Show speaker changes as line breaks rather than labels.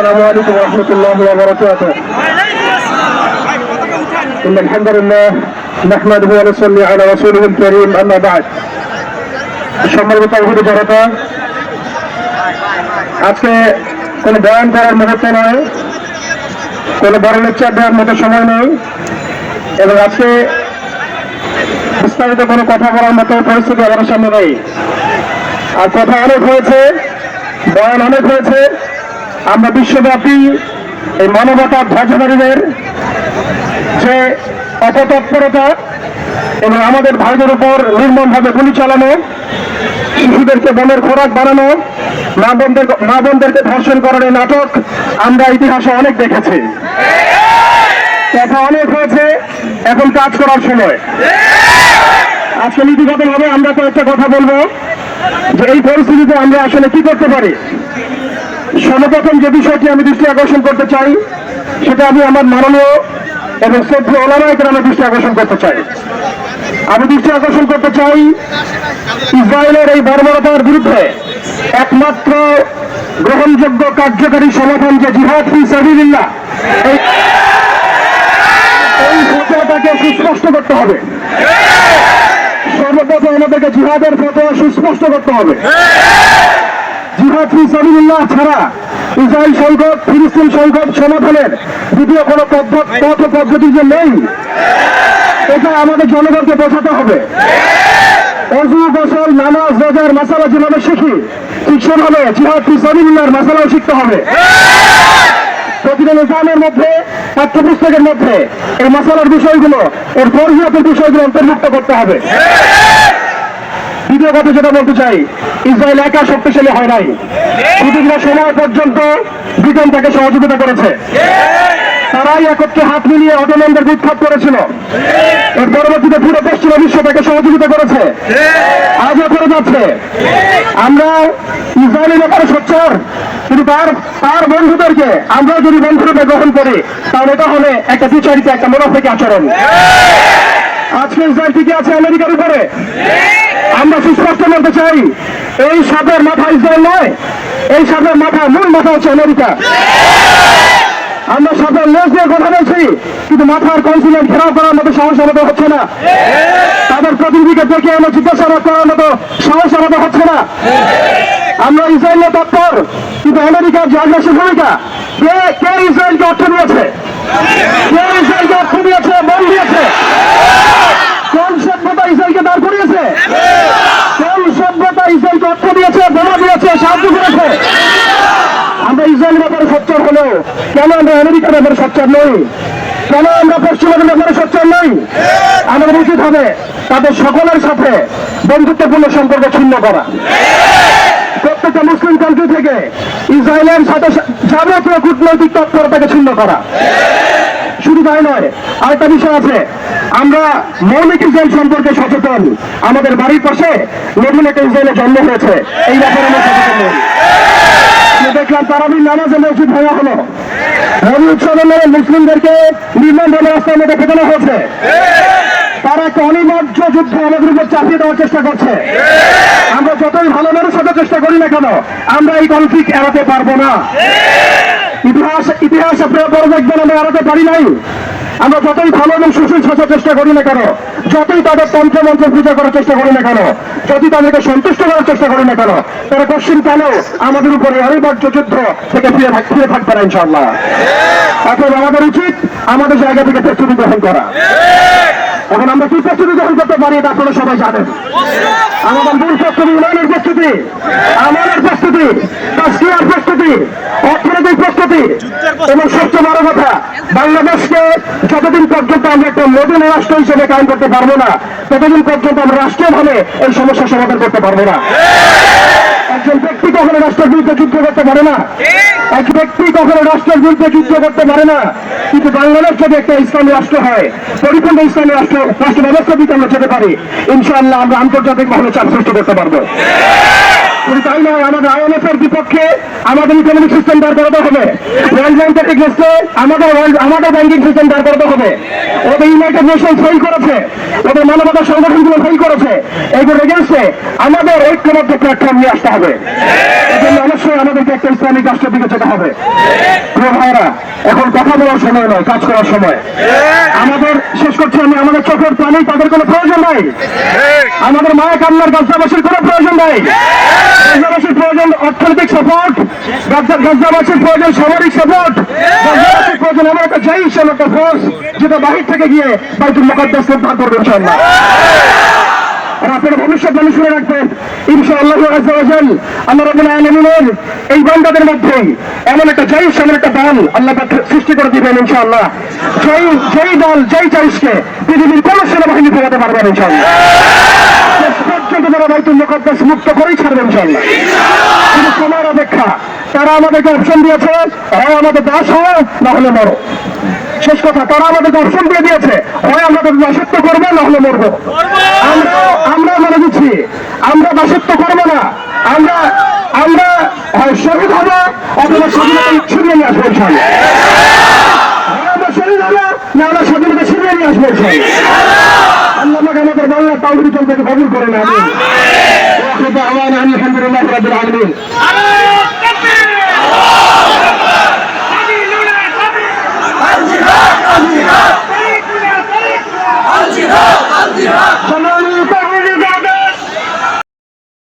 السلام عليكم ورحمة الله وبركاته إن الحمد لله نحمده ونصلي على رسوله الكريم أما بعد সম্মানিত তৌহিদ জনতা আজকে কোনো বয়ান করার মুহূর্ত নয় কোনো বড় লেকচার দেওয়ার মতো সময় নেই এবং আজকে বিস্তারিত কোনো কথা বলার মতো পরিস্থিতি আমাদের সামনে নেই আর কথা অনেক হয়েছে বয়ান অনেক হয়েছে আমরা বিশ্বব্যাপী এই মানবতার ধ্বজাধারীদের যে অপতৎপরতা এবং আমাদের ভাইদের উপর নির্মমভাবে গুলি চালানো, শিশুদেরকে বনের খোরাক বানানো, মা বোনদের মা বোনদেরকে ধর্ষণ করার এই নাটক আমরা ইতিহাসে অনেক দেখেছি। কথা অনেক হয়েছে, এখন কাজ করার সময়। আজকে নীতিগতভাবে আমরা কয়েকটা কথা বলব যে এই পরিস্থিতিতে আমরা আসলে কি করতে পারি? সর্বপ্রথম যে বিষয়টি আমি দৃষ্টি আকর্ষণ করতে চাই, সেটা আমি আমার মাননীয় এবং শ্রদ্ধ ওলামায় আমি দৃষ্টি আকর্ষণ করতে চাই। আমি দৃষ্টি আকর্ষণ করতে চাই ইসরায়েলের এই বর্বরতার বিরুদ্ধে একমাত্র গ্রহণযোগ্য কার্যকারী সমাধান যে জিহাদ ফি সাবিলিল্লাহ এই ফতোয়াটাকে সুস্পষ্ট করতে হবে। সর্বপ্রথম আমাদেরকে জিহাদের ফতোয়া সুস্পষ্ট করতে হবে। জিহাদ ছাড়া ইসরায়েল সংকট ফিলিস্তিন সংকট সমাধানের দ্বিতীয় পথ পদ্ধতি যে নেই, এটা আমাদের জনগণকে বোঝাতে হবে। অজু, গোসল, নামাজ, রোজার যেভাবে শিখি, ঠিক সেভাবে জিহাদ ফি সাবিলিল্লাহর মাসালাও শিখতে হবে। মধ্যে পাঠ্যপুস্তকের মধ্যে মশালার বিষয়গুলো, এর ফরজিয়াতের বিষয়গুলো অন্তর্ভুক্ত করতে হবে। দ্বিতীয় কথা যেটা বলতে চাই ইসরায়েল একা শক্তিশালী হয় নাই। বিভিন্ন সময় পর্যন্ত ব্রিটেন তাকে সহযোগিতা করেছে। তারাই একত্রে হাত মিলিয়ে অটোম্যানদের বিখ্যাত করেছিল। এর পরবর্তীতে পুরো পশ্চিমা বিশ্ব তাকে সহযোগিতা করেছে। আজও করে যাচ্ছে। আমরা ইসরায়েলের ব্যাপারে সোচ্চার। কিন্তু তার তার বন্ধুদেরকে আমরা যদি বন্ধুরূপে গ্রহণ করি, তাহলে এটা হলে একটা বিচারিত, একটা মোনাফেকি আচরণ। আজকে ইসরায়েল টিকে আছে আমেরিকার উপরে। আমরা সুস্পষ্ট বলতে চাই এই সাপের মাথা ইসরায়েল নয়, এই সাপের মাথা মূল মাথা হচ্ছে আমেরিকা। আমরা সাপের লেজ দিয়ে কথা বলছি, কিন্তু মাথার কনসুলেট ঘেরাও করার মতো সাহস আমাদের হচ্ছে না। তাদের প্রতিনিধিকে ডেকে এনে জিজ্ঞাসাবাদ করার মতো সাহস আমাদের হচ্ছে না। আমরা ইসরায়েলের তৎপর কিন্তু আমেরিকার যে আগ্রাসী ভূমিকা, কে কে ইসরায়েলকে অর্থ দিয়েছে? কে ইসরায়েলকে অর্থ দিয়েছে? মন দিয়েছে? কোন সভ্যতা ইসরায়েলকে দাঁড় করিয়েছে কোন সভ্যতা ইসরায়েলকে অর্থ দিয়েছে বোমা দিয়েছে, সাহায্য করেছে। আমরা ইসরায়েল ব্যাপারে সোচ্চার হলেও, কেন আমরা আমেরিকার ব্যাপারে সোচ্চার নই? কেন আমরা পশ্চিমবঙ্গের ব্যাপারে সোচ্চার নই? আমাদের উচিত হবে তাদের সকলের সাথে বন্ধুত্বপূর্ণ সম্পর্ক ছিন্ন করা। প্রত্যেকটা মুসলিম কান্ট্রি থেকে ইসরায়েলের সাথে যাবতীয় কূটনৈতিক তৎপরতাকে ছিন্ন করা। শুধু তাই নয়, আরেকটা বিষয় আছে। আমরা মৌলিক ইসরায়েল সম্পর্কে সচেতন। আমাদের বাড়ির পাশে নতুন একটা ইসরায়েলের জন্ম হয়েছে। এই ব্যাপারে আমরা সচেতন দেখলাম তারাবির নামাজে মসজিদ ভাঙা হলো। উৎসবের নামে মুসলিমদেরকে নির্মমভাবে রাস্তার মধ্যে ফেটানো হয়েছে। তারা একটা অনিবার্য যুদ্ধ আমাদের উপর চাপিয়ে দেওয়ার চেষ্টা করছে। আমরা যতই ভালো মানুষ চেষ্টা করি না কেন, আমরা এই কনফ্লিক্ট এড়াতে পারব না। ইতিহাস ইতিহাস আপনারা বড় দেখবেন, আমরা এড়াতে পারি নাই। আমরা যতই ভালো এবং সুশীল শাসার চেষ্টা করি না কেন, যতই তাদের তন্ত্র মন্ত্র পূজা করার চেষ্টা করি না কেন যদি তাদেরকে সন্তুষ্ট করার চেষ্টা করি না কেন, তারা পশ্চিম কালেও আমাদের উপরে অনিবার্য যুদ্ধ থেকে ফিরে ফিরে থাকবে না ইনশাল্লাহ এখন আমাদের উচিত আমাদের জায়গা থেকে প্রস্তুতি গ্রহণ করা। এখন আমরা কি প্রস্তুতি গ্রহণ করতে পারি, এটা আপনারা সবাই জানেন। আমাদের মূল প্রস্তুতি উন্নয়নের প্রস্তুতি, আমাদের প্রস্তুতি প্রস্তুতি, অর্থনৈতিক প্রস্তুতি এবং সবচেয়ে বড় কথা, বাংলাদেশকে যতদিন পর্যন্ত আমরা একটা নতুন রাষ্ট্র হিসেবে কায়ন করতে পারব না, ততদিন পর্যন্ত আমরা রাষ্ট্রীয়ভাবে এই সমস্যার সমাধান করতে পারব না। একজন ব্যক্তি কখনো রাষ্ট্রের বিরুদ্ধে যুদ্ধ করতে পারে না। এক ব্যক্তি কখনো রাষ্ট্রের বিরুদ্ধে যুদ্ধ করতে পারে না। কিন্তু বাংলাদেশ যদি একটা ইসলামী রাষ্ট্র হয়, পরিপূর্ণ ইসলামী রাষ্ট্র রাষ্ট্র ব্যবস্থা দিতে আমরা যেতে পারি, ইনশাআল্লাহ আমরা আন্তর্জাতিক ভাবে চাপ সৃষ্টি করতে পারব। শুধু তাই নয় আমাদের আইএমএফ বিপক্ষে আমাদের ইকোনমিক সিস্টেম দাঁড় করাতে হবে। ওয়ার্ল্ড ব্যাংকের এগেস্টে আমাদের আমাদের ব্যাংকিং সিস্টেম দাঁড় করাতে হবে। ওদের ইউনাইটেড নেশন ফেল করেছে, ওদের মানবতা সংগঠনগুলো ফেল করেছে। এগুলো এগেন্স্টে আমাদের ঐক্যবদ্ধ প্ল্যাটফর্ম নিয়ে আসতে হবে। এজন্য অবশ্যই আমাদেরকে একটা ইসলামিক রাষ্ট্রের দিকে যেতে হবে। প্রিয় এখন কথা বলার সময় নয়, কাজ করার সময়। আমাদের, শেষ করছি আমি, আমাদের চোখের পানি, তাদের কোনো প্রয়োজন নাই। আমাদের মায়া কান্নার গাছাবাসীর কোনো প্রয়োজন নাই। গাছাবাসীর প্রয়োজন অর্থনৈতিক সাপোর্ট গাজাবাসীর প্রয়োজন সামরিক সাপোর্ট গাজাবাসীর প্রয়োজন এমন একটা জাই হিসেবে একটা ফোর্স যেটা বাহির থেকে গিয়ে বাইতুল মোকাদ্দাস উদ্ধার করবে, ইনশাআল্লাহ। আর আপনারা ভবিষ্যৎ মানুষ শুনে রাখবেন। ইনশাআল্লাহ আজাল আল্লাহ রাবুল আলমিনের এই বান্দাদের মধ্যেই এমন একটা জয়ুষ এমন একটা দল আল্লাহ সৃষ্টি করে দিবেন ইনশাআল্লাহ। যেই যেই দল, যেই জয়ুষকে পৃথিবীর কোন সেনাবাহিনী ফেরাতে পারবেন ইনশাআল্লাহ। পর্যন্ত তারা বাইতুল মুকদ্দাস মুক্ত করেই ছাড়বেন ইনশাআল্লাহ। কিন্তু সময়ের অপেক্ষা, তারা আমাদেরকে অপশন দিয়েছে হয় আমাদের দাস হয় না হলে মরো। শেষ কথা, তারা আমাদেরকে অপশন দিয়ে দিয়েছে। হয় আমরা তাদের দাসত্ব করব, না হলে মরবো। আমরা আমরা মনে দিচ্ছি, আমরা দাসত্ব করব না। আমরা আমরা, হয় শহীদ হব, অথবা স্বাধীনতা ছিনিয়ে নিয়ে আসব ইনশাআল্লাহ। হয় আমরা শহীদ না আমরা স্বাধীনতা ছিনিয়ে নিয়ে আসব। আল্লাহ আমাদের বাংলা তাওহিদ চলতে কবুল করে না আমি আলহামদুলিল্লাহ, রাব্বিল আলামিন।